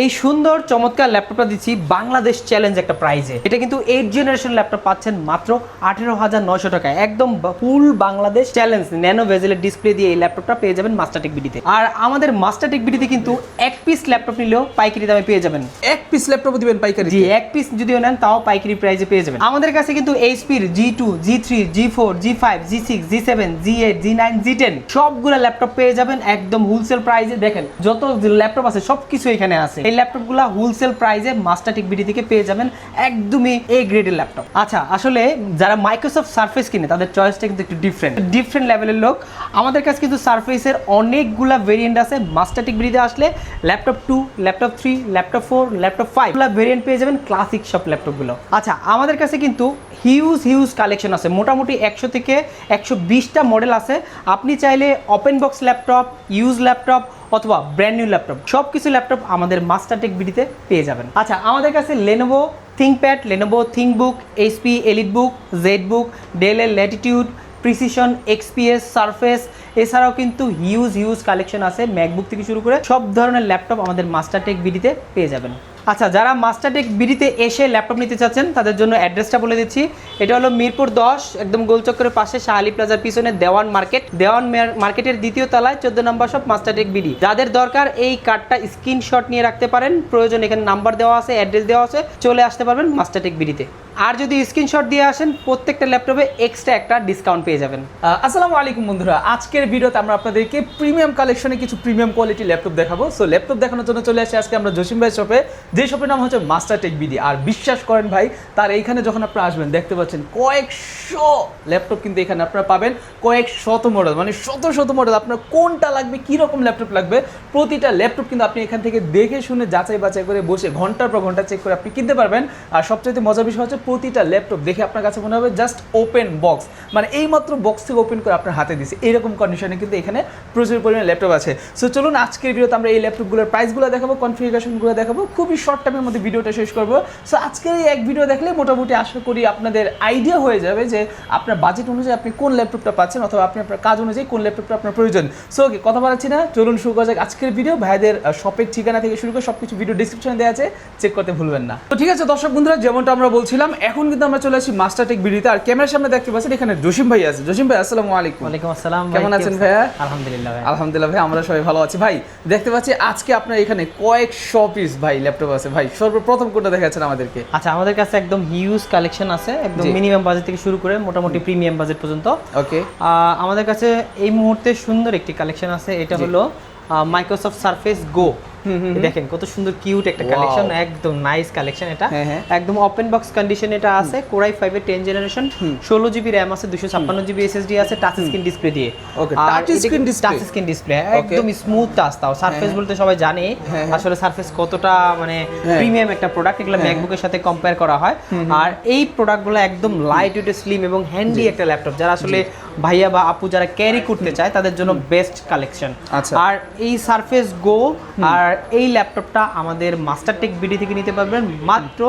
এই সুন্দর চমৎকার ল্যাপটপটা দিচ্ছি বাংলাদেশ চ্যালেঞ্জ একটা প্রাইজে এটা কিন্তু এইট জেনারেশন ল্যাপটপ পাচ্ছেন মাত্র আঠেরো হাজার নয়শো টাকায় একদম ফুল বাংলাদেশ চ্যালেঞ্জ। ন্যানো ভেজেলের ডিসপ্লে দিয়ে এই ল্যাপটপটা পেয়ে যাবেন মাস্টারটেক বিডিতে আর আমাদের মাস্টারটেক বিডিতে কিন্তু এক পিস ল্যাপটপ নিলেও পাইকারি দামে পেয়ে যাবেন। এক পিস ল্যাপটপ দিবেন পাইকারি জি এক পিস যদিও নেন তাও পাইকারি প্রাইজে পেয়ে যাবেন। আমাদের কাছে কিন্তু এইচপির G two G three G four G five G six G seven G eight G nine G ten সবগুলো ল্যাপটপ পেয়ে যাবেন একদম হোলসেল প্রাইজে দেখেন যত ল্যাপটপ আছে সব কিছু এখানে আছে। এই ল্যাপটপগুলো হোলসেল প্রাইসে মাস্টারটেক বিডি থেকে পেয়ে যাবেন একদমই এ গ্রেডের ল্যাপটপ আচ্ছা আসলে যারা মাইক্রোসফট সার্ফেস কিনে, তাদের চয়েসটা কিন্তু একটু ডিফারেন্ট ডিফারেন্ট লেভেলের লোক। আমাদের কাছে কিন্তু সার্ফেসের অনেকগুলা ভেরিয়েন্ট আছে। মাস্টারটেক বিডিতে আসলে laptop two laptop three laptop four laptop five variant পেয়ে যাবেন ক্লাসিক সব ল্যাপটপগুলো আচ্ছা আমাদের কাছে কিন্তু হিউজ হিউজ কালেকশন আছে। মোটামুটি একশো থেকে একশো বিশটা মডেল আছে। আপনি চাইলে open box laptop use laptop অথবা ব্র্যান্ড নিউ ল্যাপটপ সব কিছু ল্যাপটপ আমাদের মাস্টারটেক বিডিতে পেয়ে যাবেন। আচ্ছা আমাদের কাছে Lenovo ThinkPad Lenovo ThinkBook HP EliteBook ZBook ডেলের ল্যাটিটিউড প্রিসিশন এক্সপিএস সারফেস এছাড়াও কিন্তু হিউজ হিউজ কালেকশন আছে। ম্যাকবুক থেকে শুরু করে সব ধরনের ল্যাপটপ আমাদের মাস্টারটেক বিডিতে পেয়ে যাবেন। আচ্ছা যারা মাস্টারটেক বিডিতে এসে ল্যাপটপ নিতে চাচ্ছেন, তাদের জন্য অ্যাড্রেসটা বলে দিচ্ছি। এটা হলো মিরপুর দশ, একদম গোলচক্করের পাশে শাহালি প্লাজার পিছনে দেওয়ান মার্কেট। দেওয়ান মার্কেটের দ্বিতীয় তলায় চোদ্দ নম্বর সব মাস্টারটেক বিডি। যাদের দরকার, এই কার্ডটা স্ক্রিনশট নিয়ে রাখতে পারেন। প্রয়োজন এখানে নাম্বার দেওয়া আছে অ্যাড্রেস দেওয়া আছে, চলে আসতে পারবেন মাস্টারটেক বিডিতে। আর যদি স্ক্রিনশট দিয়ে আসেন, প্রত্যেকটা ল্যাপটপে এক্সট্রা একটা ডিসকাউন্ট পেয়ে যাবেন। আসসালামু আলাইকুম বন্ধুরা। আজকের ভিডিওতে আমরা আপনাদেরকে প্রিমিয়াম কালেকশনে কিছু প্রিমিয়াম কোয়ালিটি ল্যাপটপ দেখাবো। সো ল্যাপটপ দেখানোর জন্য চলে আসি আজকে আমরা জসিম ভাই শপে যে শপের নাম হচ্ছে মাস্টার টেক বিডি আর বিশ্বাস করেন ভাই, তার এইখানে যখন আপনারা আসবেন, দেখতে পাচ্ছেন কয়েকশো ল্যাপটপ কিন্তু এখানে আপনারা পাবেন। কয়েক শত মডেল মানে শত শত মডেল আপনার কোনটা লাগবে কী রকম ল্যাপটপ লাগবে, প্রতিটা ল্যাপটপ কিন্তু আপনি এখান থেকে দেখে শুনে যাচাই বাছাই করে বসে ঘণ্টার পর ঘণ্টা চেক করে আপনি কিনতে পারবেন। আর সবচেয়ে মজার বিষয় হচ্ছে প্রতিটা ল্যাপটপ দেখে আপনার কাছে মনে হবে জাস্ট ওপেন বক্স মানে এইমাত্র বক্স থেকে ওপেন করে আপনার হাতে দিছে। এরকম কন্ডিশনে কিন্তু এখানে প্রচুর পরিমাণে ল্যাপটপ আছে। সো চলুন আজকের ভিডিওতে আমরা এই ল্যাপটপগুলোর প্রাইসগুলো দেখাবো কনফিগারেশনগুলো দেখাবো। খুবই শর্ট টাইমের মধ্যে ভিডিওটা শেষ করব। সো আজকের এই এক ভিডিও দেখলে মোটামুটি আশা করি আপনাদের আইডিয়া হয়ে যাবে যে আপনার বাজেট অনুযায়ী আপনি কোন ল্যাপটপটা পাচ্ছেন অথবা আপনি আপনার কাজ অনুযায়ী কোন ল্যাপটপটা আপনার প্রয়োজন। সো ওকে কথা বলাচ্ছি না। চলুন শুরু করা যাক আজকের ভিডিও ভাইদের শপের ঠিকানা থেকে শুরু করে সবকিছু ভিডিও ডিসক্রিপশনে দেওয়া আছে। চেক করতে ভুলবেন না। তো ঠিক আছে, দর্শক বন্ধুরা, যেমনটা আমরা বলছিলাম এখন কিন্তু আমরা চলে আসি মাস্টার টেক ভিডিওতে আর ক্যামেরার সামনে দেখতে পাচ্ছেন এখানে জসিম ভাই আছে। জসিম ভাই আসসালামু আলাইকুম। ওয়ালাইকুম আসসালাম। কেমন আছেন? ভাইয়া? আলহামদুলিল্লাহ ভাই। আলহামদুলিল্লাহ ভাই আমরা সবাই ভালো আছি। ভাই দেখতে পাচ্ছি আজকে আপনার এখানে কয়েকশো পিস ভাই ল্যাপটপ আছে। ভাই সর্বপ্রথম কোনটা দেখাচ্ছেন আমাদেরকে? আচ্ছা আমাদের কাছে একদম হিউজ কালেকশন আছে। একদম মিনিমাম বাজেট থেকে শুরু করে মোটামুটি প্রিমিয়াম বাজেট পর্যন্ত। ওকে আমাদের কাছে এই মুহূর্তে সুন্দর একটি কালেকশন আছে। এটা। হলো মাইক্রোসফট সারফেস গো। দেখেন কত সুন্দর কিউট একটা কালেকশন একদম নাইস কালেকশন এটা। হ্যাঁ, হ্যাঁ। একদম ওপেন বক্স কন্ডিশন এটা আছে কোরাই ফাইভের টেন জেনারেশন ষোলো জিবি র্যাম আছে দুশো ছাপ্পান্ন জিবি এসএসডি আছে টাচ স্ক্রিন ডিসপ্লে দিয়ে। Screen display? Touch screen display একদম স্মুথ টাচ তাও। সারফেস হ্যাঁ। বলতে সবাই জানে। আসলে সারফেস কতটা মানে। প্রিমিয়াম একটা প্রোডাক্ট এগুলো। ম্যাকবুকের সাথে কম্পেয়ার করা হয়। আর এই প্রোডাক্টগুলো একদম লাইট ওয়েট স্লিম এবং হ্যান্ডি একটা ল্যাপটপ যারা আসলে ভাইয়া বা আপু যারা ক্যারি করতে চায় তাদের জন্য বেস্ট কালেকশন আচ্ছা। আর এই সারফেস গো আর এই ল্যাপটপটা আমাদের মাস্টারটেক বিডি থেকে নিতে পারবেন। মাত্র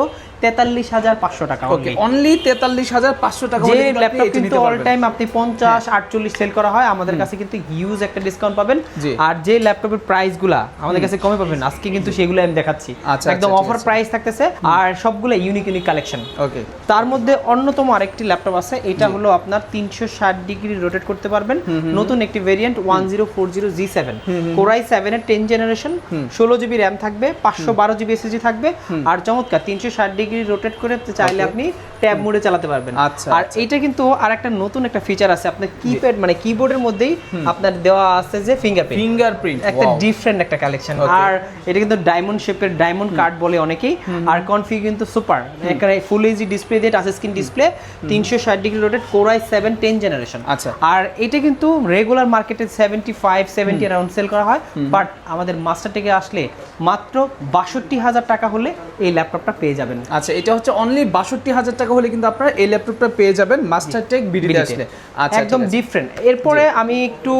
তেতাল্লিশ হাজার পাঁচশো টাকা ওকে অনলি তেতাল্লিশ হাজার পাঁচশো টাকা যে ল্যাপটপ কিন্তু অল টাইম আপনি পঞ্চাশ আটচল্লিশ সেল করা হয় আমাদের কাছে কিন্তু হিউজ একটা ডিসকাউন্ট পাবেন। আর যে ল্যাপটপের প্রাইসগুলা আমাদের কাছে কমে পাবেন আজকে কিন্তু সেগুলো আমি দেখাচ্ছি। আচ্ছা, একদম আচ্ছা, অফার প্রাইস থাকতেছে আর সবগুলো ইউনিক ইউনিক কালেকশন ওকে তার মধ্যে অন্যতম আরেকটি ল্যাপটপ আছে এটা হলো আপনার তিনশো ষাট ডিগ্রি রোটেট করতে পারবেন। নতুন একটি variant one zero four zero G seven Core i সেভেনের টেন জেনারেশন ষোলো জিবি র্যাম থাকবে পাঁচশো বারো জিবি এসএসডি থাকবে। আর চমৎকার তিনশো ষাট ডিগ্রি রোটেট করে চাইলে আপনি ট্যাব মোডে চালাতে পারবেন। আচ্ছা, আর আচ্ছা। এটা কিন্তু আর একটা নতুন একটা ফিচার আছে। আপনার কিপ্যাড মানে কিবোর্ডের মধ্যেই আপনার দেওয়া আছে যে ফিঙ্গারপ্রিন্ট ফিঙ্গারপ্রিন্ট একটা ডিফারেন্ট একটা কালেকশন আর এটা কিন্তু ডায়মন্ড শেপের ডায়মন্ড কার্ড বলে অনেকেই। আর কনফিগ কিন্তু সুপার এখানে ফুল এইচডি ডিসপ্লে দিয়ে টাচ স্ক্রিন ডিসপ্লে তিনশো ষাট degree rotate Core i seven ten generation আচ্ছা। আর এটা কিন্তু রেগুলার মার্কেটে seventy five seventy around sell করা হয়। বাট আমাদের মাস্টার থেকে আসলে মাত্র বাষট্টি হাজার টাকা হলে এই ল্যাপটপটা পেয়ে যাবেন। আচ্ছা এটা হচ্ছে অনলি বাষট্টি হাজার টাকা হলে কিন্তু আপনারা এই ল্যাপটপটা পেয়ে যাবেন মাস্টার টেক বিডিতে বিডিতে। আসলে। আচ্ছা একদম ডিফারেন্ট এরপরে আমি একটু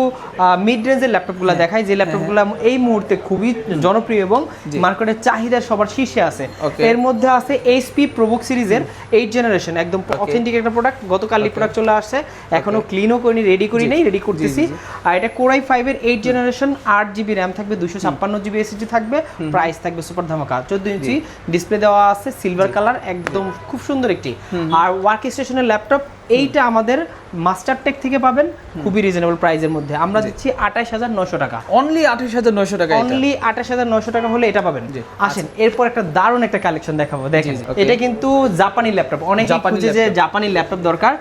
মিড রেঞ্জের ল্যাপটপগুলো হ্যাঁ। দেখাই যে ল্যাপটপগুলো এই মুহূর্তে খুবই জনপ্রিয় এবং মার্কেটের চাহিদার সবার শীর্ষে আছে। এর মধ্যে আছে এইচপি প্রবুক সিরিজের এইট জেনারেশন একদম অথেন্টিক একটা প্রোডাক্ট গতকালই প্রোডাক্ট চলে আসছে। এখনও ক্লিনও করিনি রেডি করি নেই রেডি করতেছি। আর এটা কোরাই ফাইভের এইট জেনারেশন আট জিবি র্যাম থাকবে দুশো ছাপ্পান্ন জিবি এসএসডি থাকবে প্রাইস থাকবে সুপার ধামাকা চোদ্দ ইঞ্চি ডিসপ্লে দেওয়া আছে সিলভার কালার একদম খুব সুন্দর একটি। আর ওয়ার্ক স্টেশনের ল্যাপটপ এইটা আমাদের মাস্টার টেক থেকে পাবেন খুবই রিজনেবল প্রাইসের মধ্যে। আমরা দিচ্ছি আঠাশ হাজার নশো টাকা। অনলি আঠাশ হাজার নয়শো টাকা অনলি আঠাশ হাজার নশো টাকা হলে এটা পাবেন। আসেন এরপর একটা দারুণ একটা কালেকশন দেখাবো দেখেন। এটা কিন্তু জাপানি ল্যাপটপ অনেকে খুঁজে যে জাপানি ল্যাপটপ দরকার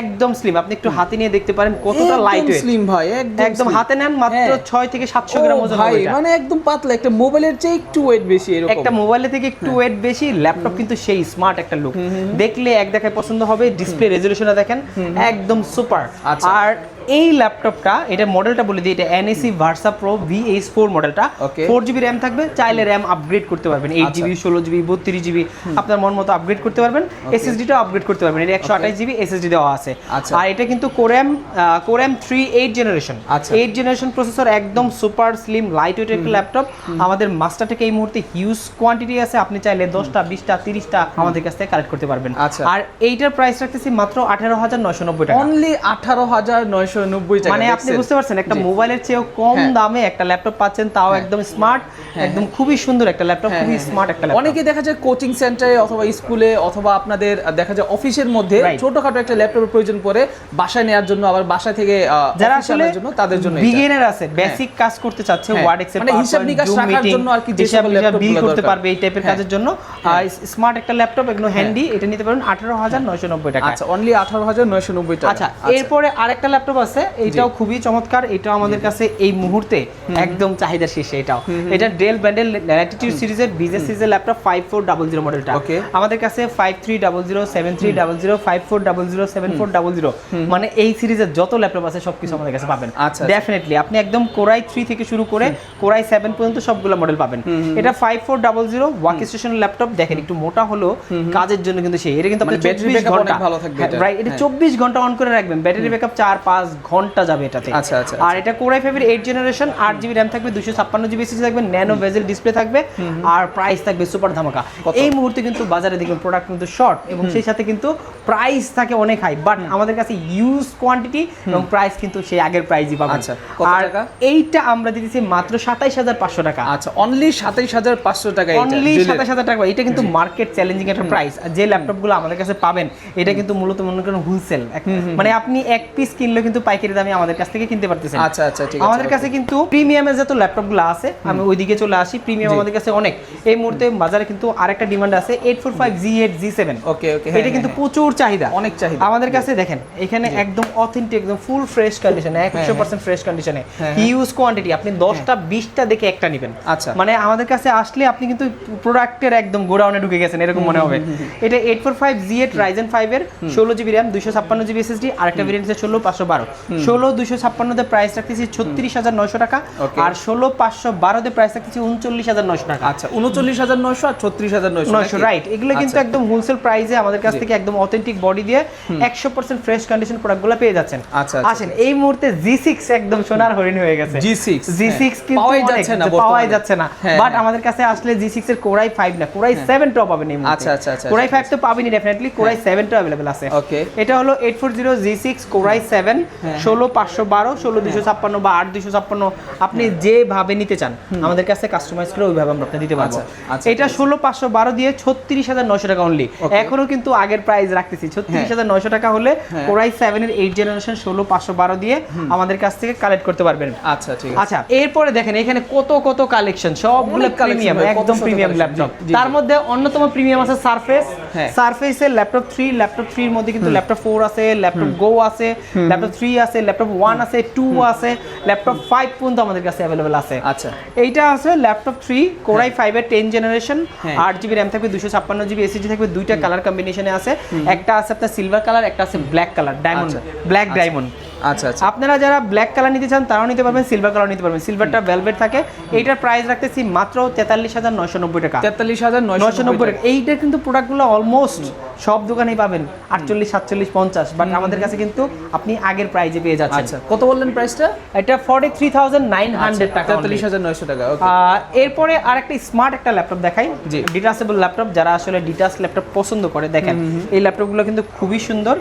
একদম স্লিম আপনি একটু হাতে নিয়ে দেখতে পারেন কতটা লাইট slim ভাই একদম হাতে নেন মাত্র হ্যাঁ। ছয় থেকে সাতশো গ্রাম ওজন ভাই মানে একদম পাতলা একটা মোবাইলের চেয়ে একটু ওয়েট বেশি এরকম। একটা মোবাইলের থেকে একটু ওয়েট বেশি ল্যাপটপ কিন্তু সেই স্মার্ট একটা লুক দেখলে এক দেখায় পছন্দ হবে ডিসপ্লে রেজলিউশনটা দেখেন একদম সুপার আচ্ছা। আর এই ল্যাপটপটা এটা মডেলটা বলে দিই এটা NEC Versa Pro VH four মডেলটা. ফোর জিবি র্যাম থাকবে চাইলে র্যাম আপগ্রেড করতে পারবেন এইট আচ্ছা। জিবি ষোলো জিবি বত্রিশ জিবি আপনার মন মতো আপগ্রেড করতে পারবেন এসএসডিটাও আপগ্রেড করতে পারবেন এটা একশো আঠাশ জিবি এসএসডি দেওয়া আছে। আচ্ছা। আর এটা কিন্তু Core M Core M three eight generation আচ্ছা। এইট জেনারেশন প্রসেসর একদম সুপার স্লিম লাইট ওয়েট একটা ল্যাপটপ আমাদের মাস্টার থেকে এই মুহূর্তে হিউজ কোয়ান্টিটি আছে আপনি চাইলে দশটা বিশটা তিরিশটা আমাদের কাছ থেকে কালেক্ট করতে পারবেন। আচ্ছা। আর এইটার প্রাইস রাখতেছি মাত্র আঠারো হাজার নয়শো নব্বই টাকা। অনলি আঠারো হাজার নয়শো নব্বই টাকা মানে আপনি বুঝতে পারছেন একটা মোবাইলের চেয়েও কম হ্যাঁ। দামে একটা ল্যাপটপ পাচ্ছেন তাও একদম স্মার্ট একদম খুবই সুন্দর একটা ল্যাপটপ হ্যাঁ, খুবই হ্যাঁ, স্মার্ট একটা ল্যাপটপ। অনেকে দেখা যায় কোচিং সেন্টারে অথবা স্কুলে অথবা আপনাদের দেখা যায় অফিসের মধ্যে ছোটখাটো একটা ল্যাপটপের প্রয়োজন পড়ে বাসায় নেওয়ার জন্য আবার বাসা থেকে যারা আসলে জন্য তাদের জন্য। বিগিনার আছে বেসিক কাজ করতে চাচ্ছে হ্যাঁ। ওয়ার্ড এক্সেল মানে হিসাব নিকাশ রাখার জন্য আর কি যে laptop বিল করতে পারবে এই টাইপের হ্যাঁ। কাজের জন্য। আর স্মার্ট একটা ল্যাপটপ একদম হ্যান্ডি এটা নিতে পারেন আঠারো হাজার নয়শো নব্বই টাকা। আচ্ছা অনলি আঠারো হাজার নয়শো নব্বই টাকা। আচ্ছা এরপরে আরেকটা ল্যাপটপ আছে এটাও খুবই চমৎকার এটাও আমাদের কাছে এই মুহূর্তে একদম চাহিদা শীর্ষে এটাও। এটা ডেল ব্যান্ডেল ল্যাটিটিউড সিরিজের বিজনেস সিরিজের laptop five four double zero মডেলটা. আমাদের কাছে five three double zero seven three double zero five four double zero seven four double zero মানে এই সিরিজের যত ল্যাপটপ আছে সবকিছু আমাদের কাছে পাবেন। আচ্ছা, আচ্ছা। ডেফিনেটলি আপনি একদম কোরাই থ্রি থেকে শুরু করে কোরাই সেভেন পর্যন্ত সবগুলো মডেল পাবেন। এটা five four double zero workstation laptop দেখেন একটু মোটা হলো কাজের জন্য কিন্তু সেই এটা কিন্তু মানে আপনি battery 24 ঘণ্টা। ভালো থাকবে এটা। রাইট এটা হ্যাঁ। চব্বিশ ঘণ্টা অন করে রাখবেন। ব্যাটারি ব্যাকআপ চার পাঁচ ঘণ্টা যাবে এটাতে। আচ্ছা, আচ্ছা, আর এটা কোরাই ফাইভের এইট জেনারেশন আট জিবি র্যাম থাকবে দুশো ছাপ্পান্ন জিবি এসএসডি থাকবে ন্যানো ভেজেল ডিসপ্লে থাকবে আর প্রাইস থাকবে সুপার ধামাকা। এই মুহূর্তে কিন্তু বাজারে দেখবেন প্রোডাক্ট কিন্তু শর্ট এবং সেই সাথে কিন্তু প্রাইস থাকে অনেক হাই বাট আমাদের কাছে ইউজ কোয়ান্টিটি এবং প্রাইস কিন্তু সেই আগের প্রাইসই পাবেন। আচ্ছা, আর এইটা আমরা দিতেছি মাত্র সাতাইশ হাজার পাঁচশো টাকা। আচ্ছা অনলি সাতাইশ হাজার পাঁচশো টাকা এটা, অনলি Dell-এর। হাজার টাকা এটা কিন্তু মার্কেট চ্যালেঞ্জিং একটা প্রাইস যে ল্যাপটপগুলো আমাদের কাছে পাবেন এটা কিন্তু মূলত মনে করেন হোলসেল মানে আপনি এক পিস কিনলে কিন্তু পাইকারি দামে আমাদের কাছ থেকে কিনতে পারতেছেন। আচ্ছা আচ্ছা ঠিক আছে আমাদের কাছে কিন্তু প্রিমিয়ামের যত ল্যাপটপগুলো আছে আমি ওইদিকে চলে আসি। প্রিমিয়াম আমাদের কাছে অনেক। এই মুহূর্তে বাজারে কিন্তু আরেকটা ডিমান্ড আছে eight four five G eight G seven okay okay এটা কিন্তু প্রচুর চাহিদা। অনেক চাহিদা। আমাদের কাছে দেখেন এখানে একদম অথেন্টিক একদম ফুল ফ্রেশ কন্ডিশনে একশো পার্সেন্ট ফ্রেশ কন্ডিশনে হ্যাঁ, হিউজ কোয়ান্টিটি আপনি দশটা বিশটা দেখে একটা নেবেন। আচ্ছা। মানে আমাদের কাছে আসলে আপনি কিন্তু প্রোডাক্টের একদম গোডাউনে ঢুকে গেছেন এরকম মনে হবে। এটা eight four five G eight Ryzen ফাইভের ষোলো জিবি র্যাম দুশো ছাপ্পান্ন জিবি এসএসডি আর একটা ভেরিয়েন্ট আছে ষোলো পাঁচশো বারো। ষোলো দুশো ছাপ্পান্নতে প্রাইস রাখতেছি ছত্রিশ হাজার নয়শো টাকা আর ষোলো পাঁচশো বারোতে প্রাইস রাখতেছি উনচল্লিশ হাজার নয়শো টাকা। আচ্ছা উনচল্লিশ হাজার নয়শো আর ছত্রিশ হাজার নয়শো রাইট এগুলো কিন্তু আচ্ছা। একদম হোলসেল প্রাইসে আমাদের কাছ থেকে একদম অথেন্টিক বডি দিয়ে একশো পার্সেন্ট ফ্রেশ কন্ডিশন প্রোডাক্টগুলো পেয়ে যাচ্ছেন। আচ্ছা, আচ্ছা, আসেন এই মুহূর্তে জি সিক্স একদম সোনার হরিণ হয়ে গেছে। G6, জি হ্যাঁ। সিক্স কিন্তু পাওয়াই যাচ্ছে না না। হ্যাঁ, বাট হ্যাঁ। আমাদের কাছে আসলে জি সিক্স এর কোরাই ফাইভ না কোরাই সেভেন টপ পাবেন এই মুহূর্তে। আচ্ছা, আচ্ছা, আচ্ছা, কোরাই আচ্ছা, ফাইভ তো পাবেনি ডেফিনেটলি কোরাই সেভেন টা অ্যাভেলেবেল আছে। ওকে এটা হলো eight four zero G six Core i seven হ্যাঁ। ষোলো পাঁচশো বারো ষোলো দুশো ছাপ্পান্ন বা আট দুশো ছাপ্পান্ন আপনি যেভাবে নিতে চান আমাদের কাছে কাস্টমাইজ করে ওইভাবে আমরা আপনাকে দিতে পারব। আচ্ছা, আচ্ছা, এটা ষোলো পাঁচশো বারো দিয়ে ছত্রিশ হাজার নয়শো টাকা অনলি এখনও কিন্তু আগের প্রাইস রাখতেছি। ছত্রিশ হ্যাঁ। হাজার নয়শো টাকা হলে হ্যাঁ। কোরাই সেভেনের এইট জেনারেশন ষোলো পাঁচশো বারো দিয়ে আমাদের কাছ থেকে কালেক্ট করতে পারবেন। আচ্ছা ঠিক আছে। আচ্ছা এরপরে দেখেন এখানে কত কত কালেকশন সবগুলো প্রিমিয়াম একদম প্রিমিয়াম ল্যাপটপ তার মধ্যে অন্যতম প্রিমিয়াম আছে সারফেস হ্যাঁ। সারফেসের ল্যাপটপ থ্রি ল্যাপটপ থ্রির মধ্যে কিন্তু ল্যাপটপ ফোর আছে ল্যাপটপ গো আছে ল্যাপটপ থ্রি আছে ল্যাপটপ ওয়ান আছে টু আছে ল্যাপটপ ফাইভ পর্যন্ত আমাদের কাছে অ্যাভেলেবেল আছে। আচ্ছা। এইটা আছে ল্যাপটপ থ্রি কোরাই ফাইভের টেন জেনারেশন। আট জিবি র্যাম থাকবে দুশো ছাপ্পান্ন জিবি এসিজি থাকবে দুইটা কালার কম্বিনেশনে আছে। একটা আছে আপনার সিলভার কালার একটা আছে black colour diamond. Black diamond আচ্ছা আচ্ছা। আপনারা যারা ব্ল্যাক কালার নিতে চান তারাও নিতে পারবেন সিলভার কালার নিতে পারবেন। সিলভারটা ভেলভেট থাকে। এইটার প্রাইস রাখতেছি মাত্র তেতাল্লিশ হাজার নয়শো নব্বই টাকা। তেতাল্লিশ হাজার নয়শো নব্বই টাকা এইটার কিন্তু প্রোডাক্টগুলো অলমোস্ট সব দোকানেই পাবেন। আটচল্লিশ সাতচল্লিশ পঞ্চাশ। বাট আমাদের কাছে কিন্তু আপনি আগের প্রাইজে পেয়ে যাচ্ছেন। আচ্ছা কত বললেন প্রাইসটা এটা forty three thousand nine hundred টাকা তেতাল্লিশ হাজার নয়শো টাকা এরপরে আরেকটা স্মার্ট একটা ল্যাপটপ দেখাই। জি। ডিটাচেবল ল্যাপটপ যারা আসলে ডিটাচ ল্যাপটপ পছন্দ করে দেখেন। এই ল্যাপটপগুলো কিন্তু খুবই সুন্দর।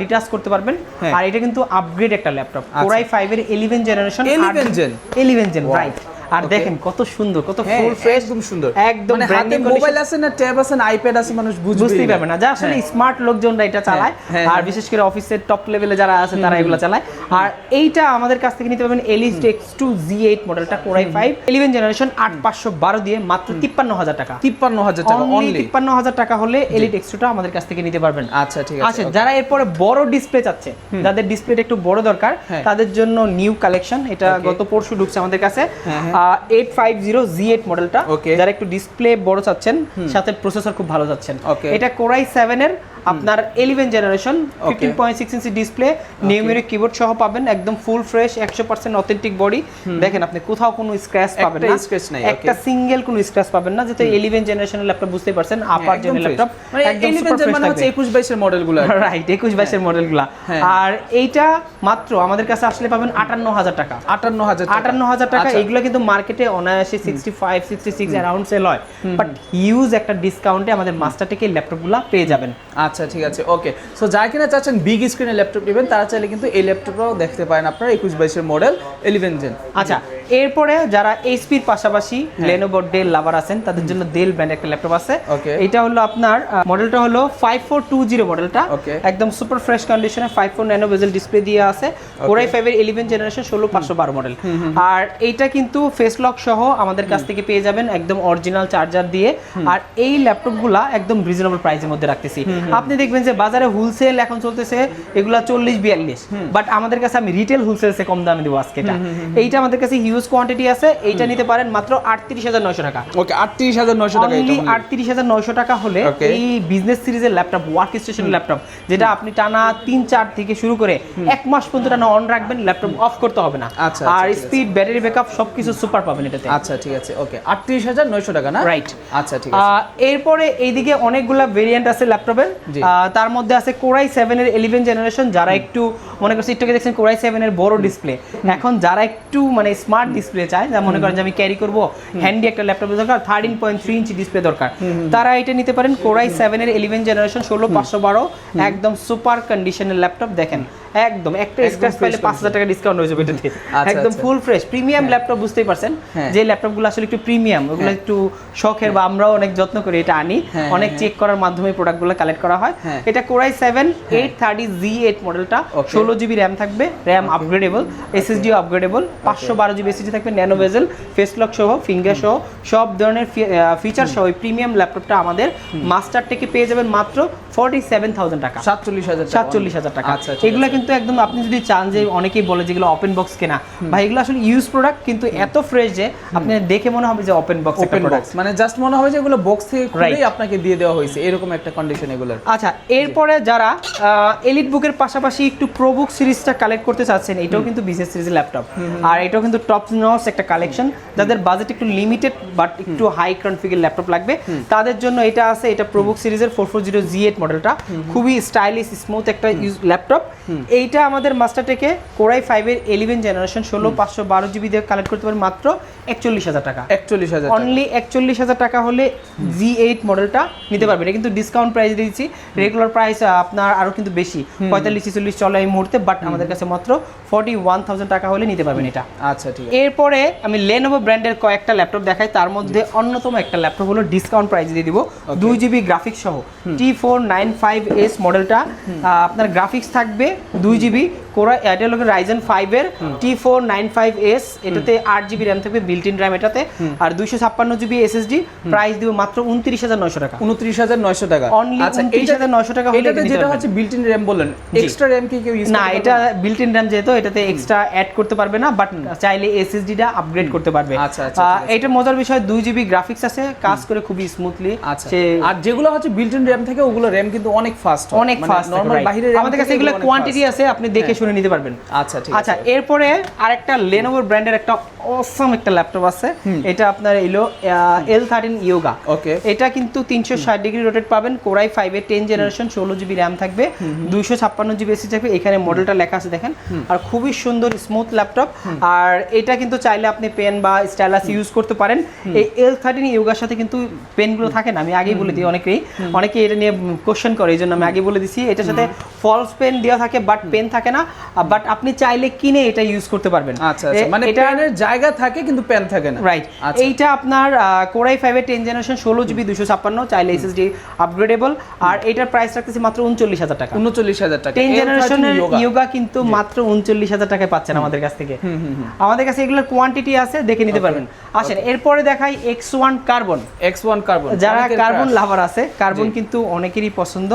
ডিটাচ করতে পারবেন। হ্যাঁ। আর এটা কিন্তু আপগ্রেড একটা ল্যাপটপ কোরাই ফাইভ এর eleven generation 11 gen eleven gen Wow. Right আর দেখেন কত সুন্দর কত হ্যাঁ, ফুল ফ্রেশ একদম সুন্দর। একদম মানে হাতে মোবাইল আছে না ট্যাব আছে না আইপ্যাড আছে মানুষ বুঝতেই পারবে না। যা আসলে হ্যাঁ। স্মার্ট লোকজনরা এটা চালায় হ্যাঁ, আর হ্যাঁ। বিশেষ করে অফিসের টপ লেভেলে যারা আছে তারা এগুলো চালায়। আর এইটা আমাদের কাছ থেকে নিতে পারবেন Elite X two G eight মডেলটা Core i five eleven generation আট পাঁচশো বারো দিয়ে মাত্র তিপ্পান্ন হাজার টাকা। তিপ্পান্ন হাজার টাকা অনলি তিপ্পান্ন হাজার টাকা হলে এলিট এক্সট্রাটা আমাদের কাছ থেকে নিতে পারবেন। আচ্ছা ঠিক আছে আচ্ছা যারা এরপরে বড় ডিসপ্লে চাচ্ছে যাদের ডিসপ্লেটা একটু বড় দরকার হ্যাঁ। তাদের জন্য নিউ কালেকশন এটা গত পরশু ঢুকছে আমাদের কাছে। হ্যাঁ, eight five zero G eight মডেলটা. যারা একটু ডিসপ্লে বড় চাচ্ছেন সাথে প্রসেসর খুব ভালো চাচ্ছেন. এটা কোরাই সেভেনের এর আপনার eleven generation fifteen point six inch display numeric keyboard সহ পাবেন একদম ফুল ফ্রেশ একশো পার্সেন্ট অথেন্টিক বডি দেখেন আপনি কোথাও কোনো স্ক্র্যাচ পাবেন না। scratch নাই, একটা সিঙ্গেল কোনো স্ক্র্যাচ পাবেন না যেটা ইলেভেন জেনারেশনের ল্যাপটপ বুঝতেই পারছেন আপার জেনারেল ল্যাপটপ মানে একদম সুপার ফ্রেশ মানে হচ্ছে থাকবে। একুশ বাইশের মডেলগুলো আর রাইট একুশ বাইশের মডেলগুলা হ্যাঁ। আর এইটা মাত্র আমাদের কাছে আসলে পাবেন আটান্ন হাজার টাকা। আটান্ন হাজার টাকা। আটান্ন হাজার টাকা আচ্ছা। এগুলো কিন্তু মার্কেটে অনায়াসে sixty five sixty six around sale হয়। বাট হিউজ একটা ডিসকাউন্টে আমাদের মাস্টার থেকে ল্যাপটপগুলো পেয়ে যাবেন। আচ্ছা ঠিক আছে ওকে সো যারা কিনা চাচ্ছেন বিগ স্ক্রিনের ল্যাপটপ নেবেন তারা চাইলে কিন্তু এই ল্যাপটপটাও দেখতে পারেন আপনারা একুশ বাইশের মডেল ইলেভেন জেন আচ্ছা এরপরে যারা এইচপির পাশাপাশি। লেনোভো ডেল লাভার আছেন তাদের জন্য ডেল ব্র্যান্ড একটা ল্যাপটপ আছে। Okay. এটা হলো আপনার মডেলটা হলো ফাইভ ফোর টু জিরো মডেলটা Okay. একদম সুপার ফ্রেশ কন্ডিশনে five four nano bezel display দিয়ে আছে। কোরাই ফাইভের ইলেভেন জেনারেশন ষোলো পাঁচশো বারো মডেল আর এইটা কিন্তু ফেস লক সহ আমাদের কাছ থেকে পেয়ে যাবেন একদম অরিজিনাল চার্জার দিয়ে। আর এই ল্যাপটপগুলা একদম রিজনেবল প্রাইসের মধ্যে রাখতেছি। আপনি দেখবেন যে বাজারে হোলসেল এখন চলতেছে এগুলা চল্লিশ বিয়াল্লিশ। বাট আমাদের কাছে আমি রিটেল হোলসেলসে কম দামে দেবো আজকে এটা। এইটা আমাদের কাছে হিউজ কোয়ান্টিটি আছে এইটা নিতে পারেন মাত্র আটত্রিশ হাজার নয়শো টাকা। ওকে আটত্রিশ হাজার নয়শো টাকা আটত্রিশ হাজার নয়শো টাকা হলে এই বিজনেস সিরিজের ল্যাপটপ ওয়ার্ক স্টেশন ল্যাপটপ যেটা আপনি টানা তিন চার থেকে শুরু করে এক মাস পর্যন্ত টানা অন রাখবেন ল্যাপটপ অফ করতে হবে না। আচ্ছা, আর স্পিড ব্যাটারি ব্যাকআপ সবকিছু সুপার পাবেন এটাতে। আচ্ছা ঠিক আছে ওকে আটত্রিশ হাজার নয়শো টাকা না? রাইট আচ্ছা ঠিক আছে। এরপরে এইদিকে অনেকগুলা ভেরিয়েন্ট আছে ল্যাপটপের। তার মধ্যে আছে কোরাই সেভেন এর ইলেভেন জেনারেশন যারা একটু মনে করছি একটু দেখছেন কোরাই সেভেন এর বড় ডিসপ্লে এখন যারা একটু মানে স্মার্ট ডিসপ্লে চায় যা মনে করেন যে আমি ক্যারি করব হ্যান্ডি একটা ল্যাপটপ দরকার thirteen point three inch display দরকার। তারা এটা নিতে পারেন কোরাই সেভেন এর ইলেভেন জেনারেশন ষোলো পাঁচশো বারো একদম সুপার কন্ডিশনের ল্যাপটপ দেখেন। একদম একটা স্ক্র্যাচ পাইলে পাঁচ হাজার টাকা ডিসকাউন্ট হয়ে যাবে এটাতে। আচ্ছা, একদম আচ্ছা। ফুল ফ্রেশ প্রিমিয়াম ল্যাপটপ বুঝতেই পারছেন? হ্যাঁ। যে ল্যাপটপগুলো আসলে একটু প্রিমিয়াম ওগুলো হ্যাঁ। একটু শখের বা আমরাও অনেক যত্ন করে এটা আনি। হ্যাঁ, অনেক হ্যাঁ। চেক করার মাধ্যমে প্রোডাক্টগুলো কালেক্ট করা হয়। হ্যাঁ। এটা core i seven eight thirty G eight মডেলটা. ষোলো জিবি র্যাম থাকবে র্যাম আপগ্রেডেবল এসএসডিও আপগ্রেডেবল পাঁচশো বারো জিবি এসএসডি থাকবে ন্যানো ভেজেল ফেস লক সহ ফিঙ্গার সহ সব ধরনের ফিচার সহ এই প্রিমিয়াম ল্যাপটপটা আমাদের মাস্টার থেকে পেয়ে যাবেন মাত্র ফর্টি সেভেন থাউজেন্ড টাকা। সাতচল্লিশ হাজার টাকা। সাতচল্লিশ হাজার টাকা। আচ্ছা এগুলো কিন্তু একদম আপনি যদি চান যে অনেকেই বলে যেগুলো ওপেন বক্স কেনা ভাই এগুলো আসলে ইউজ প্রোডাক্ট কিন্তু এত ফ্রেশ যে আপনি দেখে মনে হবে যে ওপেন বক্স ওপেন বক্স মানে জাস্ট মনে হবে যে এগুলো বক্স থেকে খুলেই আপনাকে দিয়ে দেওয়া হয়েছে এরকম একটা কন্ডিশন এগুলোর। আচ্ছা এরপরে যারা এলিট বুকের পাশাপাশি একটু প্রো বুক সিরিজটা কালেক্ট করতে চাচ্ছেন এটাও কিন্তু বিশেষ সিরিজের ল্যাপটপ আর এটাও কিন্তু টপ নস একটা কালেকশন যাদের বাজেট একটু লিমিটেড বাট একটু হাই কনফিগের ল্যাপটপ লাগবে তাদের জন্য এটা আছে এটা প্রো বুক সিরিজের four four zero G eight মডেলটা। খুবই স্টাইলিশ স্মুথ একটা ইউজ ল্যাপটপ এইটা আমাদের মাস্টার থেকে কোরাই ফাইভের ইলেভেন জেনারেশন ষোলো পাঁচশো বারো জিবি দিয়ে কালেক্ট করতে পারেন মাত্র একচল্লিশ হাজার টাকা। একচল্লিশ হাজার অনলি একচল্লিশ হাজার টাকা হলে জি এইট মডেলটা নিতে পারবেন এটা কিন্তু ডিসকাউন্ট প্রাইস দিয়েছি রেগুলার প্রাইস আপনার আরও কিন্তু বেশি। পঁয়তাল্লিশ ছিচল্লিশ চলে এই মুহূর্তে বাট আমাদের কাছে মাত্র ফর্টি ওয়ান থাউজেন্ড টাকা হলে নিতে পারবেন এটা। আচ্ছা ঠিক এরপরে আমি লেনোভো ব্র্যান্ডের কয়েকটা ল্যাপটপ দেখাই। তার মধ্যে অন্যতম একটা ল্যাপটপ হলো ডিসকাউন্ট প্রাইস দিয়ে দিব। দুই জিবি গ্রাফিক্স সহ। T four nine five S মডেলটা আপনার গ্রাফিক্স থাকবে দুই জিবি কোরা এয়ারটেল রাইজেন ফাইভের T four nine five S এটাতে আট জিবি র্যাম থাকবে বিল্ট ইন র্যাম এটাতে আর দুইশো ছাপ্পান্ন জিবি এসএসডি প্রাইস দিব মাত্র উনত্রিশ হাজার নয়শো টাকা। উনত্রিশ হাজার নয়শো টাকা। Only আচ্ছা 29,900 টাকা এটাতে যেটা হচ্ছে বিল্ট ইন র্যাম বললেন এক্সট্রা র্যাম কি কেউ না এটা বিল্ট ইন র্যাম যেহেতু এটাতে এক্সট্রা অ্যাড করতে পারবে না বাট চাইলে এসএসডিটা আপগ্রেড করতে পারবে। আচ্ছা, আচ্ছা। এটা মজার বিষয় দুই জিবি গ্রাফিক্স আছে কাজ করে খুবই স্মুথলি আচ্ছা। আর যেগুলো হচ্ছে বিল্ট ইন র্যাম থাকে ওগুলো র্যাম কিন্তু অনেক ফাস্ট অনেক ফাস্ট নরমাল বাইরে আমাদের কাছে এগুলো কোয়ান্টিটি আছে আপনি দেখে শুনে নিতে পারবেন। আচ্ছা ঠিক আচ্ছা এরপরে আরেকটা লেনোভো ব্র্যান্ডের একটা অসম একটা ল্যাপটপ আছে। এটা আপনার এলো এল থার্টিন ইয়োগা ওকে। এটা কিন্তু তিনশো ষাট ডিগ্রি রোটেট পাবেন কোরাই ফাইভ এর টেন জেনারেশন ষোলো জিবি র্যাম থাকবে দুইশো ছাপ্পান্ন জিবি এসি থাকবে এখানে মডেলটা লেখা আছে দেখেন। আর খুবই সুন্দর স্মুথ ল্যাপটপ আর এটা কিন্তু চাইলে আপনি পেন বা স্টাইলাস ইউজ করতে পারেন। এই এল থার্টিন ইয়োগার সাথে কিন্তু পেনগুলো থাকে না আমি আগেই বলে দিই অনেকেই। অনেকে এটা নিয়ে কোশ্চেন করে এই জন্য আমি আগে বলে দিছি। এটার সাথে ফলস পেন দেওয়া থাকে বাট পেন থাকে না। বাট আপনি চাইলে কিনে এটা ইউজ করতে পারবেন। আচ্ছা আচ্ছা মানে পেনের জায়গা থাকে কিন্তু পেন থাকে না। রাইট আচ্ছা। এইটা আপনার কোরাই ফাইভের টেন জেনারেশন ষোলো জিবি দুশো ছাপ্পান্ন চাইলে এসএসডি আপগ্রেডেবল আর এটার প্রাইস রাখতেছি মাত্র উনচল্লিশ হাজার টাকা। উনচল্লিশ হাজার টাকা। টেন জেনারেশনের ইয়োগা কিন্তু মাত্র উনচল্লিশ হাজার টাকায় পাচ্ছেন আমাদের কাছ থেকে। আমাদের কাছে এগুলোর কোয়ান্টিটি আছে দেখে নিতে পারবেন। আসেন এরপরে দেখাই X one carbon X1 carbon যারা কার্বন লাভার আছে কার্বন কিন্তু অনেকেরই পছন্দ।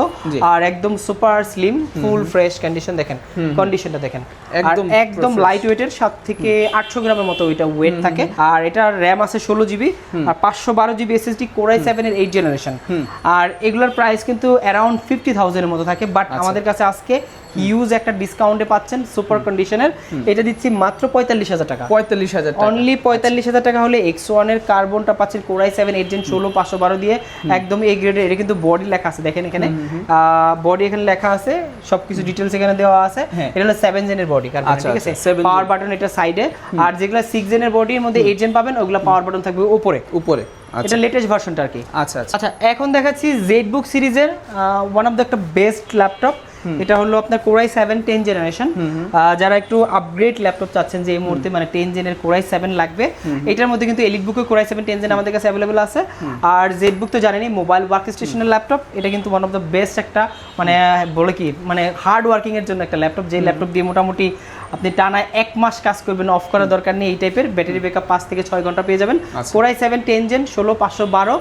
আর একদম super slim full fresh condition দেখেন। কন্ডিশনটা দেখেন। একদম একদম লাইট ওয়েটের সাত থেকে আটশো গ্রামের মতো ওইটা ওয়েট থাকে। আর এটার র্যাম আছে ষোলো জিবি আর পাঁচশো বারো GB SSD core i seven এর এইট জেনারেশন আর এগুলোর প্রাইস কিন্তু অ্যারাউন্ড ফিফটি থাউজেন্ডের মতো থাকে বাট আচ্ছা। আমাদের কাছে আজকে হিউজ একটা ডিসকাউন্টে পাচ্ছেন সুপার কন্ডিশনের এটা দিচ্ছি মাত্র পঁয়তাল্লিশ হাজার টাকা। পঁয়তাল্লিশ হাজার অনলি পঁয়তাল্লিশ হাজার টাকা হলে এক্স ওয়ানের কার্বনটা পাচ্ছেন কোরাই সেভেন এইট জেন ষোলো পাঁচশো বারো দিয়ে একদম এ গ্রেডের এটা কিন্তু বডি লেখা আছে দেখেন এখানে। বডি এখানে লেখা আছে সবকিছু ডিটেলস এখানে দেওয়া আছে। হ্যাঁ। এটা হলো সেভেন জেনের বডি কার্বন আচ্ছা, ঠিক আছে? আচ্ছা, 7 পাওয়ার বাটন এটা সাইডে আর যেগুলো সিক্স জেনের বডির মধ্যে এইট জেন পাবেন ওগুলো পাওয়ার বাটন থাকবে উপরে। উপরে আচ্ছা। এটা লেটেস্ট ভার্সনটা আর কি। আচ্ছা আচ্ছা। আচ্ছা এখন দেখাচ্ছি জেড বুক সিরিজের ওয়ান অফ দ্য একটা বেস্ট ল্যাপটপ এটা হলো আপনার কোরাই সেভেন টেন জেনারেশন যারা একটু আপগ্রেড ল্যাপটপ চাচ্ছেন যে এই মুহূর্তে মানে টেন জেনের কোরাই সেভেন লাগবে এটার মধ্যে কিন্তু এলিট বুকে কোরাই সেভেন টেন জেন আমাদের কাছে অ্যাভেলেবল আছে। আর জেড বুক তো জানেনি মোবাইল ওয়ার্ক স্টেশনের ল্যাপটপ এটা কিন্তু ওয়ান অফ দ্য বেস্ট একটা মানে বলে কি মানে হার্ড ওয়ার্কিং এর জন্য একটা ল্যাপটপ যে ল্যাপটপ দিয়ে মোটামুটি আপনি টানা এক মাস কাজ করবেন অফ করার দরকার নেই এই টাইপের ব্যাটারি ব্যাকআপ পাঁচ থেকে ছয় ঘণ্টা পেয়ে যাবেন। আচ্ছা। কোরাই সেভেন টেন জেন ষোলো পাঁচশো বারো।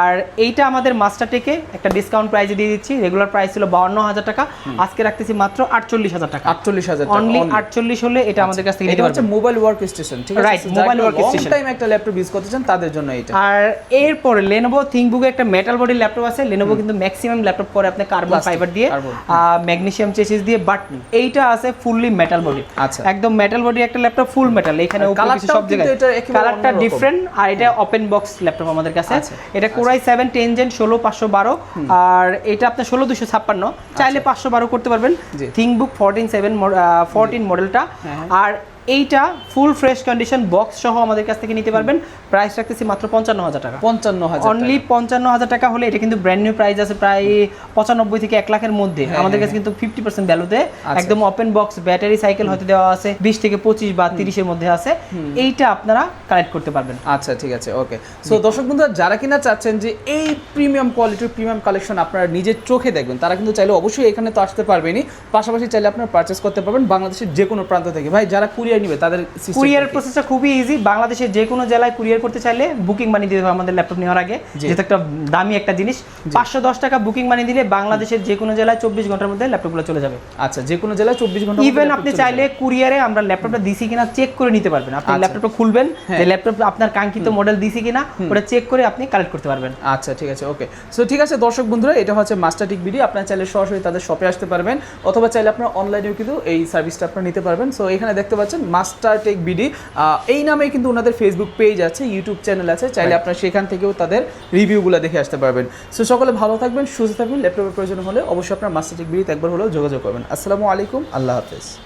আর এইটা আমাদের মাস্টার টেকে একটা ডিসকাউন্ট প্রাইসে দিয়ে দিচ্ছি। রেগুলার প্রাইস ছিল বাউন্ন হাজার টাকা। আজকে রাখতেছি মাত্র আটচল্লিশ হাজার টাকা। আটচল্লিশ হাজার অনলি আটচল্লিশ হলে এটা আমাদের কাছ থেকে এটা হচ্ছে মোবাইল ওয়ার্ক স্টেশন ঠিক আছে? Right, mobile workstation। টাইম একটা ল্যাপটপ ইউজ করতে চান তাদের জন্য এটা আর এরপরে লেনোভো থিংকবুকে একটা মেটাল বডি ল্যাপটপ আছে। লেনোভো কিন্তু ম্যাক্সিমাম ল্যাপটপ করে আপনি কার্বন ফাইবার দিয়ে। ম্যাগনেসিয়াম চেসিস দিয়ে বাট এইটা আছে ফুললি মেটাল বডি আচ্ছা। একদম মেটাল বডি একটা ল্যাপটপ ফুল মেটাল এখানে সব জায়গায়। কালারটা ডিফারেন্ট আর এটা ওপেন বক্স ল্যাপটপ আমাদের কাছে। আচ্ছা, এটা কোরাই সেভেন টেন জেন ষোলো পাঁচশো বারো আর এটা আপনার ষোলো দুশো ছাপ্পান্ন। চাইলে পাঁচশো বারো করতে পারবেন। আচ্ছা। থিংবুক ফোরটিন সেভেন ফোরটিন মডেলটা আর এইটা ফুল ফ্রেশ কন্ডিশন বক্স সহ আমাদের কাছ থেকে নিতে পারবেন। প্রাইস রাখতেছি মাত্র পঞ্চান্ন হাজার টাকা। পঞ্চান্ন হাজার অনলি পঞ্চান্ন হাজার টাকা হলে এটা কিন্তু ব্র্যান্ড নিউ প্রাইস আছে প্রায় পঁচানব্বই থেকে এক লাখের মধ্যে। হ্যাঁ, আমাদের হ্যাঁ, কাছে কিন্তু ফিফটি পার্সেন্ট ভ্যালুতে। একদম ওপেন বক্স ব্যাটারি সাইকেল হতে দেওয়া আছে বিশ থেকে পঁচিশ বা তিরিশের মধ্যে আছে। এইটা আপনারা কালেক্ট করতে পারবেন। আচ্ছা ঠিক আছে ওকে সো দর্শক বন্ধুরা যারা কিনা চাচ্ছেন যে এই প্রিমিয়াম কোয়ালিটির প্রিমিয়াম কালেকশন আপনারা নিজের চোখে দেখবেন তারা কিন্তু চাইলে অবশ্যই এখানে তো আসতে পারবেনই। পাশাপাশি চাইলে আপনারা পারচেস করতে পারবেন বাংলাদেশের যে কোনো প্রান্ত থেকে। ভাই যারা কুরিয়ার নিবে তাদের কুরিয়ার প্রসেসটা খুবই ইজি বাংলাদেশের যে কোনো জেলায় কুরিয়ার করতে চাইলে বুকিং মানি দিতে হবে আমাদের ল্যাপটপ নেওয়ার আগে। যেহেতু একটা দামি একটা জিনিস পাঁচশো দশ টাকা বুকিং মানি দিলে বাংলাদেশের যে কোনো জেলায় চব্বিশ ঘণ্টার মধ্যে ল্যাপটপগুলো চলে যাবে। আচ্ছা যে কোনো জেলায় চব্বিশ ঘণ্টা ইভেন আপনি চাইলে কুরিয়ারে আমরা ল্যাপটপটা দিছি কিনা চেক করে নিতে পারবেন। আপনি আচ্ছা। ল্যাপটপটা খুলবেন হ্যাঁ। যে ল্যাপটপ আপনার কাঙ্ক্ষিত মডেল দিছি কিনা ওটা চেক করে আপনি কালেক্ট করতে পারবেন। আচ্ছা ঠিক আছে ওকে সো ঠিক আছে দর্শক বন্ধুরা এটা হচ্ছে মাস্টার টিক বিডি আপনারা চাইলে সরাসরি তাদের শপে আসতে পারবেন অথবা চাইলে আপনার অনলাইনেও কিন্তু এই সার্ভিসটা আপনারা নিতে পারবেন। সো এখানে দেখতে পাচ্ছেন মাস্টার টেক বিডি। এই নামে কিন্তু ওনাদের ফেসবুক পেজ আছে ইউটিউব চ্যানেল আছে। চাইলে আপনারা সেখান থেকেও তাদের রিভিউগুলো দেখে আসতে পারবেন। সো সকলে ভালো থাকবেন সুস্থ থাকবেন। ল্যাপটপের প্রয়োজন হলে অবশ্যই আপনার মাস্টার টেক বিডিতে একবার হলেও যোগাযোগ করবেন। আসসালামু আলাইকুম আল্লাহ হাফেজ।